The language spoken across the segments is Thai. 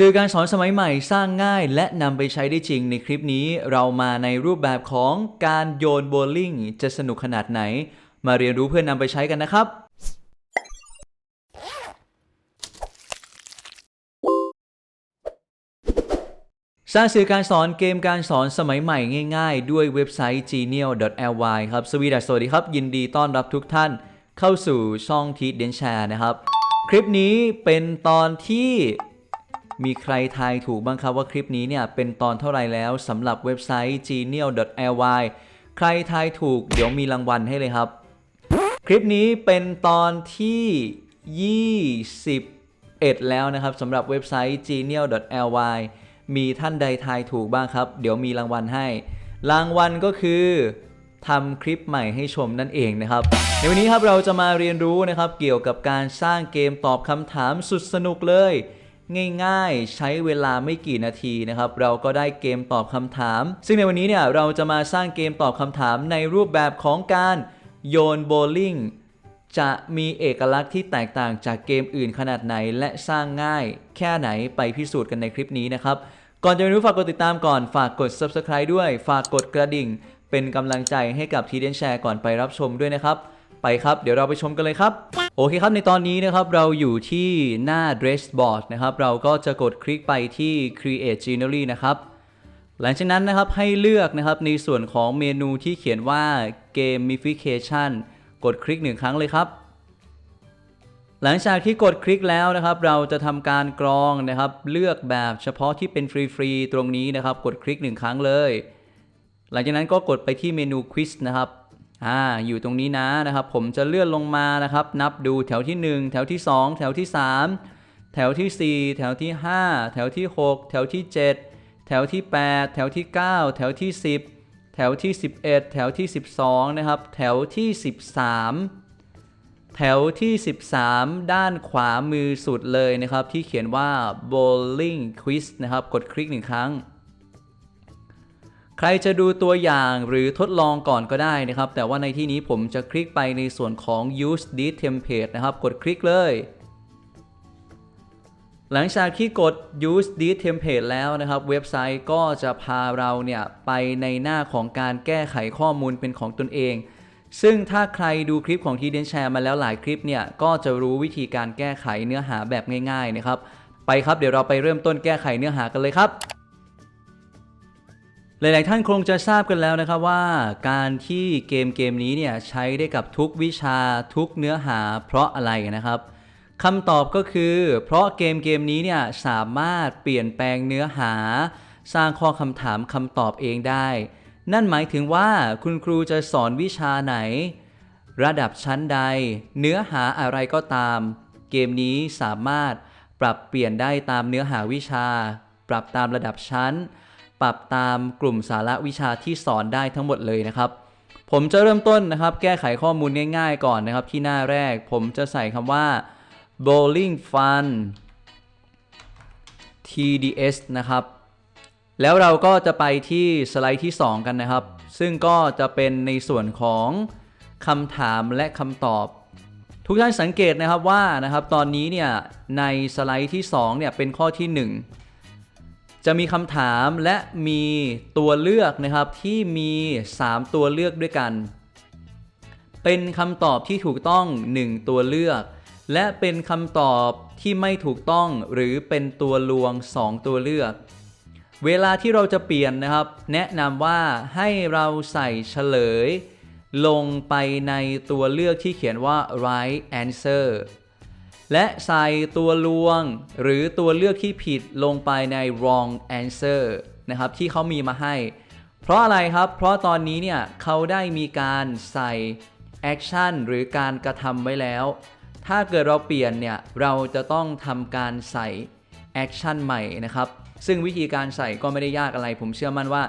สื่อการสอนสมัยใหม่สร้างง่ายและนำไปใช้ได้จริงในคลิปนี้ เรามาในรูปแบบของการโยนโบว์ลิ่งจะสนุกขนาดไหน มาเรียนรู้เพื่อนนำไปใช้กันนะครับ สร้างสื่อการสอนเกมการสอนสมัยใหม่ง่ายๆ ด้วยเว็บไซต์ genial.ly ครับ สวีดัสสวัสดีครับ ยินดีต้อนรับทุกท่านเข้าสู่ช่องทีเดนแชร์นะครับ คลิปนี้เป็นตอนที่ มีใครทายถูกบ้างครับว่าคลิปนี้เนี่ยเป็นตอนเท่าไรแล้วสำหรับเว็บไซต์ genial.ly ใครทายถูกเดี๋ยวมีรางวัลให้เลยครับ คลิปนี้เป็นตอนที่ 21 แล้วนะครับสำหรับเว็บไซต์ genial.ly มีท่านใดทายถูกบ้างครับ เดี๋ยวมีรางวัลให้ รางวัลก็คือทำคลิปใหม่ให้ชมนั่นเองนะครับ ในวันนี้ครับเราจะมาเรียนรู้นะครับเกี่ยวกับการสร้างเกมตอบคำถามสุดสนุกเลย ง่ายๆ ใช้เวลาไม่กี่นาทีนะครับ เราก็ได้เกมตอบคำถาม ซึ่งในวันนี้เนี่ยเราจะมาสร้างเกมตอบคำถามในรูปแบบของการโยนโบว์ลิ่งจะมีเอกลักษณ์ที่แตกต่างจากเกมอื่นขนาดไหน และสร้างง่ายแค่ไหนไปพิสูจน์กันในคลิปนี้นะครับ ก่อนจะไปรู้ฝากกดติดตามก่อนฝากกด subscribe ด้วย ฝากกดกระดิ่ง เป็นกำลังใจให้กับทีเดนแชร์ก่อนไปรับชมด้วยนะครับ ไปครับ เดี๋ยวเราไปชมกันเลยครับ โอเคครับในตอนนี้นะครับเราอยู่ที่หน้า dress board นะครับ เราก็จะกดคลิกไปที่ create scenery นะครับ หลังจากนั้นนะครับให้เลือกนะครับในส่วนของเมนูที่เขียนว่า gamification กดคลิกหนึ่งครั้งเลยครับ หลังจากที่กดคลิกแล้วนะครับ เราจะทำการกรองนะครับ เลือกแบบเฉพาะที่เป็นฟรีๆตรงนี้นะครับ กดคลิกหนึ่งครั้งเลย หลังจากนั้นก็กดไปที่เมนูควิสนะครับ อ่าอยู่ตรงนี้นะนะครับ ผมจะเลื่อนลงมานะครับ นับดูแถวที่ 1 แถวที่ 2 แถวที่ 3 แถวที่ 4 แถวที่ 5 แถวที่ 6 แถวที่ 7 แถวที่ 8 แถวที่ 9 แถวที่ 10 แถวที่ 11 แถวที่ 12 นะครับ แถวที่ 13 แถวที่ 13 ด้านขวามือสุดเลยนะครับ ที่เขียนว่า bowling quiz นะครับ กดคลิกหนึ่งครั้ง ใครจะดูตัวอย่างหรือทดลองก่อนก็ได้นะครับ แต่ว่าในที่นี้ผมจะคลิกไปในส่วนของ use this template นะครับ กดคลิกเลย หลังจากที่กด use this template แล้วนะครับ เว็บไซต์ก็จะพาเราเนี่ย ไปในหน้าของการแก้ไขข้อมูลเป็นของตนเอง ซึ่งถ้าใครดูคลิปของทีเดนแชร์มาแล้วหลายคลิปเนี่ย ก็จะรู้วิธีการแก้ไขเนื้อหาแบบง่าย ๆนะครับ ไปครับเดี๋ยวเราไปเริ่มต้นแก้ไขเนื้อหากันเลยครับ หลาย ๆ ท่านคงจะทราบกันแล้วนะครับว่า การที่เกมเกมนี้เนี่ยใช้ได้กับทุกวิชาทุกเนื้อหาเพราะอะไรนะครับคำตอบก็คือ เพราะเกมเกมนี้เนี่ยสามารถเปลี่ยนแปลงเนื้อหา สร้างข้อคำถามคำตอบเองได้ นั่นหมายถึงว่าคุณครูจะสอนวิชาไหน ระดับชั้นใด เนื้อหาอะไรก็ตาม เกมนี้สามารถปรับเปลี่ยนได้ตามเนื้อหาวิชา ปรับตามระดับชั้น ปรับตามกลุ่มสาระวิชาที่สอนได้ทั้งหมดเลยนะครับ ผมจะเริ่มต้นนะครับ แก้ไขข้อมูลง่ายๆก่อนนะครับที่หน้าแรก ผมจะใส่คำว่า bowling fun TDS นะครับ แล้วเราก็จะไปที่สไลด์ที่ 2 กันนะครับ ซึ่งก็จะเป็นในส่วนของคำถามและคำตอบ ทุกท่านสังเกตนะครับว่านะครับตอนนี้เนี่ยในสไลด์ที่2เนี่ยเป็นข้อที่ 1 จะมีคำถามและมีตัวเลือกนะครับที่มี 3 ตัวเลือกด้วยกัน เป็นคำตอบที่ถูกต้อง 1 ตัวเลือก และเป็นคำตอบที่ไม่ถูกต้องหรือเป็นตัวลวง 2 ตัวเลือก เวลาที่เราจะเปลี่ยนนะครับ แนะนำว่าให้เราใส่เฉลย ลงไปในตัวเลือกที่เขียนว่า right answer และใส่ตัวลวง หรือตัวเลือกที่ผิดลงไปใน wrong answer นะครับที่เขามีมาให้ เพราะอะไรครับ เพราะตอนนี้เนี่ยเขาได้มีการใส่ action หรือการกระทำไว้แล้ว ถ้าเกิดเราเปลี่ยนเนี่ยเราจะต้องทำการใส่ action ใหม่นะครับ ซึ่งวิธีการใส่ก็ไม่ได้ยากอะไร ผมเชื่อมั่นว่า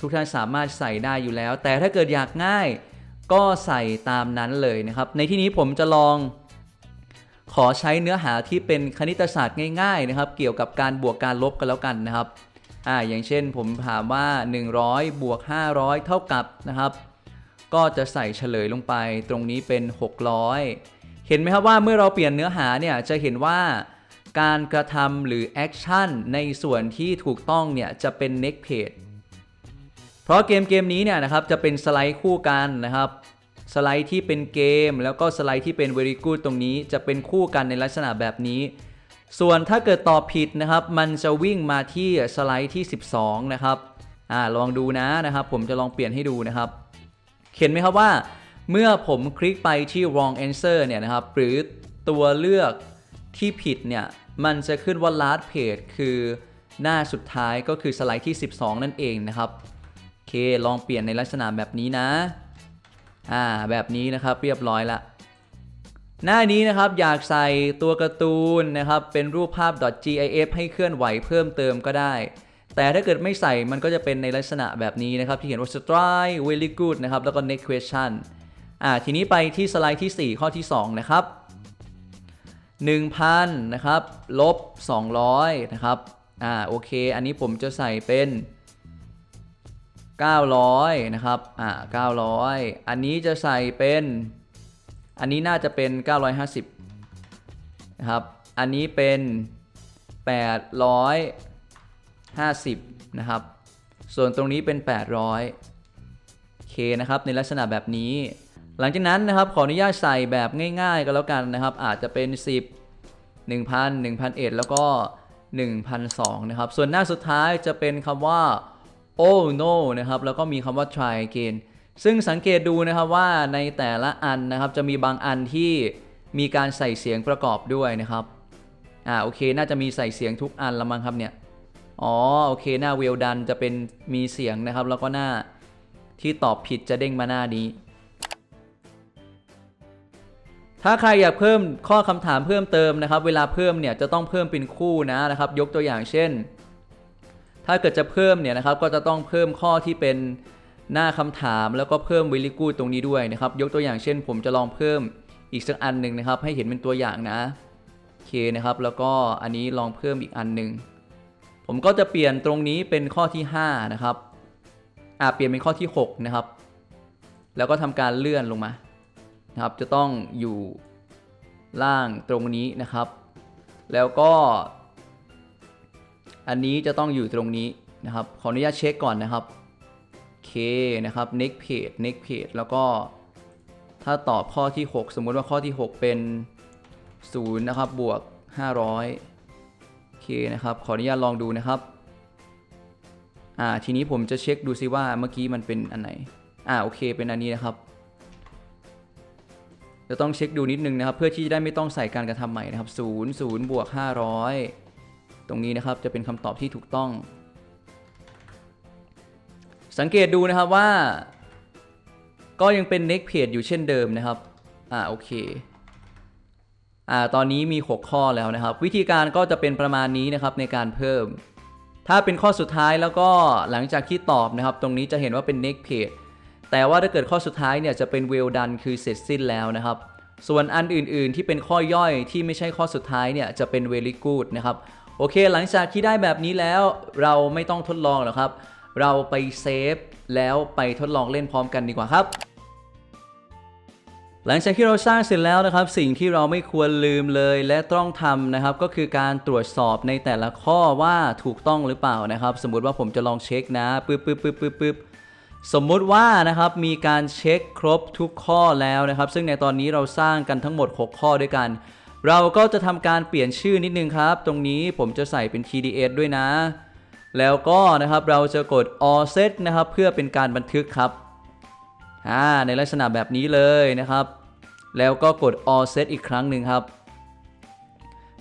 ทุกท่านสามารถใส่ได้อยู่แล้ว แต่ถ้าเกิดอยากง่ายก็ใส่ตามนั้นเลยนะครับ ในที่นี้ผมจะลอง ขอใช้เนื้อหาที่เป็นคณิตศาสตร์ง่ายๆนะครับ เกี่ยวกับการบวกการลบกันแล้วกันนะครับอ่าอย่างเช่นผมถามว่า 100 บวก 500 เท่ากับนะครับ ก็จะใส่เฉลยลงไปตรงนี้เป็น 600 เห็นไหมครับว่าเมื่อเราเปลี่ยนเนื้อหาเนี่ยจะเห็นว่าการกระทำหรือแอคชั่นในส่วนที่ถูกต้องเนี่ยจะเป็น next page เพราะเกมเกมนี้เนี่ยนะครับจะเป็นสไลด์คู่กันนะครับ สไลด์ที่เป็นเกม แล้วก็สไลด์ที่เป็น very good ตรงนี้จะเป็นคู่กันในลักษณะแบบนี้ ส่วนถ้าเกิดตอบผิดนะครับ มันจะวิ่งมาที่สไลด์ที่ 12 นะครับอ่าลองดูนะนะครับ ผมจะลองเปลี่ยนให้ดูนะครับเห็นไหมครับว่า เมื่อผมคลิกไปที่ wrong answer เนี่ยนะครับ หรือตัวเลือกที่ผิดเนี่ย มันจะขึ้นว่า last page คือหน้าสุดท้ายก็คือสไลด์ที่ 12 นั่นเองนะครับ โอเค ลองเปลี่ยนในลักษณะแบบนี้นะ อ่าแบบนี้นะครับเรียบร้อยละ หน้านี้นะครับอยากใส่ตัวการ์ตูนนะครับเป็นรูปภาพ .gif ให้เคลื่อนไหวเพิ่มเติมก็ได้ แต่ถ้าเกิดไม่ใส่มันก็จะเป็นในลักษณะแบบนี้นะครับ ที่เขียนว่า strike very good นะครับแล้วก็ next question อ่าทีนี้ไปที่สไลด์ที่ 4 ข้อที่ 2 นะครับ 1,000 นะครับ ลบ 200 นะครับอ่าโอเค อันนี้ผมจะใส่เป็น 900 นะครับ อ่า 900 อันนี้จะใส่เป็น อันนี้น่าจะเป็น 950 นะครับ อันนี้เป็น 850 นะครับ ส่วนตรงนี้เป็น 800โอเคนะครับ ในลักษณะแบบนี้ หลังจากนั้นนะครับ ขออนุญาตใส่แบบง่ายๆ ก็แล้วกันนะครับ อาจจะเป็น 10 1,000 1,001แล้วก็1,002นะครับ ส่วนหน้าสุดท้ายจะเป็นคำว่า oh no นะครับแล้วก็มีคำว่า try again ซึ่งสังเกตดูนะครับว่าในแต่ละอันนะครับจะมีบางอันที่มีการใส่เสียงประกอบด้วยนะครับอ่าโอเคน่าจะมีใส่เสียงทุกอันละมั้งครับเนี่ยอ๋อโอเคหน้า well done จะเป็นมีเสียงนะครับ แล้วก็หน้าที่ตอบผิดจะเด้งมาหน้านี้ ถ้าใครอยากเพิ่มข้อคำถามเพิ่มเติมนะครับ เวลาเพิ่มเนี่ยจะต้องเพิ่มเป็นคู่นะนะครับ ยกตัวอย่างเช่น ถ้าเกิดจะเพิ่มเนี่ยนะครับก็จะต้องเพิ่มข้อที่เป็นหน้าคำถามแล้วก็เพิ่มวิลิกูดตรงนี้ด้วยนะครับ ยกตัวอย่างเช่น ผมจะลองเพิ่มอีกสักอันหนึ่งนะครับ ให้เห็นเป็นตัวอย่างนะโอเคนะครับ แล้วก็อันนี้ลองเพิ่มอีกอันหนึ่งผมก็จะเปลี่ยนตรงนี้เป็นข้อที่ 5 นะครับอ่าเปลี่ยนเป็นข้อที่ 6 นะครับ แล้วก็ทำการเลื่อนลงมานะครับ จะต้องอยู่ล่างตรงนี้นะครับ แล้วก็ อันนี้จะต้องอยู่ตรงนี้นะครับ ขออนุญาตเช็คก่อนนะครับโอเคนะครับ next page next page แล้วก็ถ้าตอบข้อที่ 6 สมมุติว่าข้อที่ 6 เป็น0นะครับบวก 500โอเคนะครับ ขออนุญาตลองดูนะครับอ่าทีนี้ผมจะเช็คดูซิว่าเมื่อกี้มันเป็นอันไหนอ่าโอเคเป็นอันนี้นะครับจะต้องเช็คดูนิดนึงนะครับ เพื่อที่จะได้ไม่ต้องใส่การกระทำใหม่นะครับ0 0บวก500 ตรงนี้นะครับจะเป็นคำตอบที่ถูกต้อง สังเกตดูนะครับว่า ก็ยังเป็น next page อยู่เช่นเดิมนะครับ อ่าโอเคอ่าตอนนี้มี 6 ข้อแล้วนะครับ วิธีการก็จะเป็นประมาณนี้นะครับในการเพิ่ม ถ้าเป็นข้อสุดท้ายแล้วก็หลังจากที่ตอบนะครับ ตรงนี้จะเห็นว่าเป็น next page แต่ว่าถ้าเกิดข้อสุดท้ายเนี่ยจะเป็น well done คือเสร็จสิ้นแล้วนะครับ ส่วนอันอื่นๆที่เป็นข้อย่อยที่ไม่ใช่ข้อสุดท้ายเนี่ยจะเป็น very good นะครับ โอเคหลังจากที่ได้แบบนี้แล้วเราไม่ต้องทดลองหรอกครับ เราไปเซฟแล้วไปทดลองเล่นพร้อมกันดีกว่าครับหลังจากที่เราสร้างเสร็จแล้วนะครับ สิ่งที่เราไม่ควรลืมเลยและต้องทำนะครับ ก็คือการตรวจสอบในแต่ละข้อว่าถูกต้องหรือเปล่านะครับ สมมติว่าผมจะลองเช็คนะปึ๊บปึ๊บปึ๊บปึ๊บปึ๊บสมมุติว่านะครับมีการเช็คครบทุกข้อแล้วนะครับ ซึ่งในตอนนี้เราสร้างกันทั้งหมด 6 ข้อด้วยกัน เราก็จะทำการเปลี่ยนชื่อนิดนึงครับ ตรงนี้ผมจะใส่เป็น TDS ด้วยนะ แล้วก็นะครับเราจะกด all set นะครับ เพื่อเป็นการบันทึกครับอ่าในลักษณะแบบนี้เลยนะครับ แล้วก็กด all set อีกครั้งหนึ่งครับ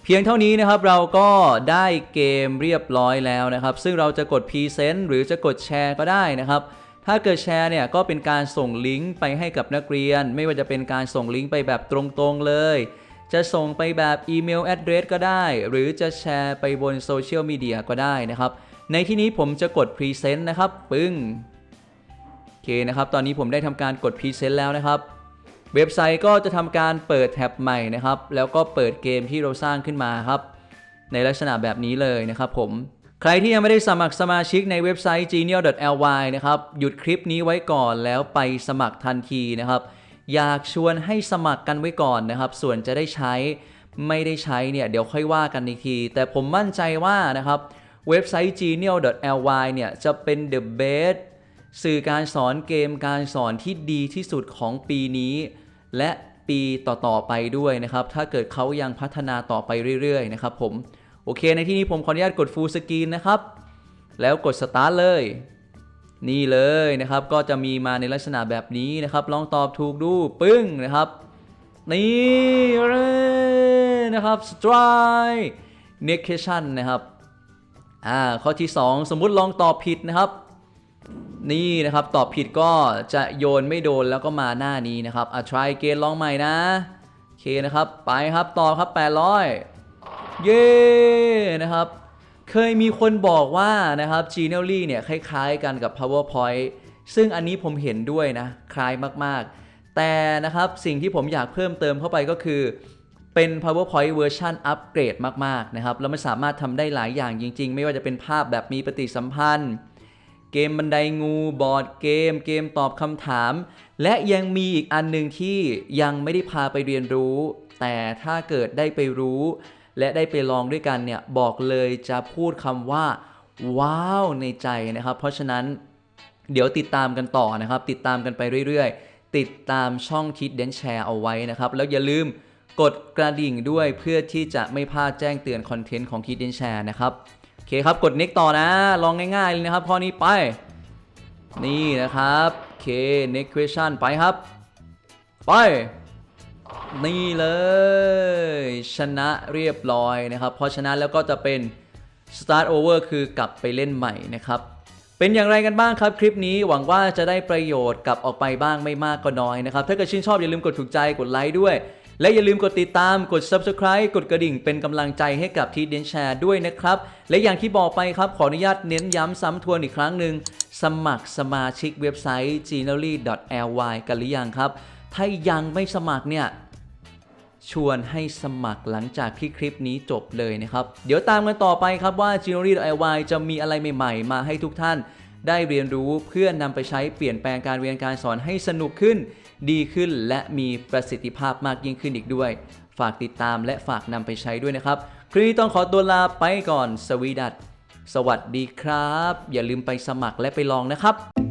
เพียงเท่านี้นะครับเราก็ได้เกมเรียบร้อยแล้วนะครับ ซึ่งเราจะกด present หรือจะกดแชร์ก็ได้นะครับถ้าเกิดแชร์เนี่ยก็เป็นการส่งลิงก์ไปให้กับนักเรียน ไม่ว่าจะเป็นการส่งลิงก์ไปแบบตรงๆเลย จะส่งไปแบบอีเมล address ก็ได้ หรือจะแชร์ไปบนโซเชียลมีเดียก็ได้นะครับ ในที่นี้ผมจะกด present นะครับ ปึ้ง โอเคนะครับ ตอนนี้ผมได้ทำการกด present แล้วนะครับ เว็บไซต์ก็จะทำการเปิดแท็บใหม่นะครับ แล้วก็เปิดเกมที่เราสร้างขึ้นมาครับ ในลักษณะแบบนี้เลยนะครับผมใครที่ยังไม่ได้สมัครสมาชิกในเว็บไซต์ genial.ly นะครับ หยุดคลิปนี้ไว้ก่อนแล้วไปสมัครทันทีนะครับ อยากชวนให้สมัครกันไว้ก่อนนะครับ ส่วนจะได้ใช้ไม่ได้ใช้เนี่ยเดี๋ยวค่อยว่ากันอีกที แต่ผมมั่นใจว่านะครับเว็บไซต์ genial.ly เนี่ยจะเป็น the best สื่อการสอนเกมการสอนที่ดีที่สุดของปีนี้ และปีต่อๆไปด้วยนะครับ ถ้าเกิดเขายังพัฒนาต่อไปเรื่อยๆนะครับผม โอเคในที่นี้ผมขออนุญาตกด full screen นะครับ แล้วกด start เลย นี่เลยนะครับก็จะมีมาในลักษณะแบบนี้นะครับลองตอบถูกดูปึ้งนะครับ นี่เลยนะครับ strike negation นะครับอ่าข้อที่ 2 สมมุติลองตอบผิดนะครับ นี่นะครับตอบผิดก็จะโยนไม่โดนแล้วก็มาหน้านี้นะครับอะ try again ลองใหม่นะโอเคนะครับ ไปครับตอบครับ 800 เย้นะครับ เคยมีคนบอกว่านะครับ Genially เนี่ยคล้ายๆกันกับ PowerPoint ซึ่งอันนี้ผมเห็นด้วยนะ คล้ายมากๆ แต่นะครับสิ่งที่ผมอยากเพิ่มเติมเข้าไปก็คือ เป็น PowerPoint เวอร์ชันอัปเกรดมากๆนะครับแล้วมันสามารถทำได้หลายอย่างจริง ๆ ไม่ว่าจะเป็นภาพแบบมีปฏิสัมพันธ์ เกมบันไดงูบอร์ดเกม เกมตอบคำถาม และยังมีอีกอันหนึ่งที่ยังไม่ได้พาไปเรียนรู้ แต่ถ้าเกิดได้ไปรู้ และได้ไปลองด้วยกันเนี่ยบอกเลยจะพูดคำว่า ว้าวในใจนะครับ เพราะฉะนั้นเดี๋ยวติดตามกันต่อนะครับ ติดตามกันไปเรื่อยๆ ติดตามช่องคิดเดนแชร์เอาไว้นะครับ แล้วอย่าลืมกดกระดิ่งด้วยเพื่อที่จะไม่พลาดแจ้งเตือนคอนเทนต์ของคิดเดนแชร์นะครับโอเคครับกด next ต่อนะ ลองง่ายๆเลยนะครับข้อนี้ไป นี่นะครับโอเค next question ไปครับ ไป นี่เลย ชนะเรียบร้อยนะครับ เพราะชนะแล้วก็จะเป็น start over คือกลับไปเล่นใหม่นะครับ เป็นอย่างไรกันบ้างครับคลิปนี้หวังว่าจะได้ประโยชน์กลับออกไปบ้างไม่มากก็น้อยนะครับ ถ้าเกิดชื่นชอบอย่าลืมกดถูกใจกดไลค์ด้วย และอย่าลืมกดติดตามกด subscribe กดกระดิ่งเป็นกำลังใจให้กับทีเดนแชร์ด้วยนะครับ และอย่างที่บอกไปครับขออนุญาตเน้นย้ำซ้ำทวนอีกครั้งหนึ่งสมัครสมาชิกเว็บไซต์ g e n e r y l y กันหรือยังครับ ถ้ายังไม่สมัครเนี่ย ชวนให้สมัครหลังจากที่คลิปนี้จบเลยนะครับ เดี๋ยวตามกันต่อไปครับว่า g e n e r y i y จะมีอะไรใหม่ๆ มาให้ทุกท่าน ได้เรียนรู้เพื่อนำไปใช้เปลี่ยนแปลงการเรียนการสอนให้สนุกขึ้น ดีขึ้นและมีประสิทธิภาพมากยิ่งขึ้นอีกด้วย ฝากติดตามและฝากนำไปใช้ด้วยนะครับคลิปนี้ต้องขอตัวลาไปก่อนสวีดัตสวัสดีครับ อย่าลืมไปสมัครและไปลองนะครับ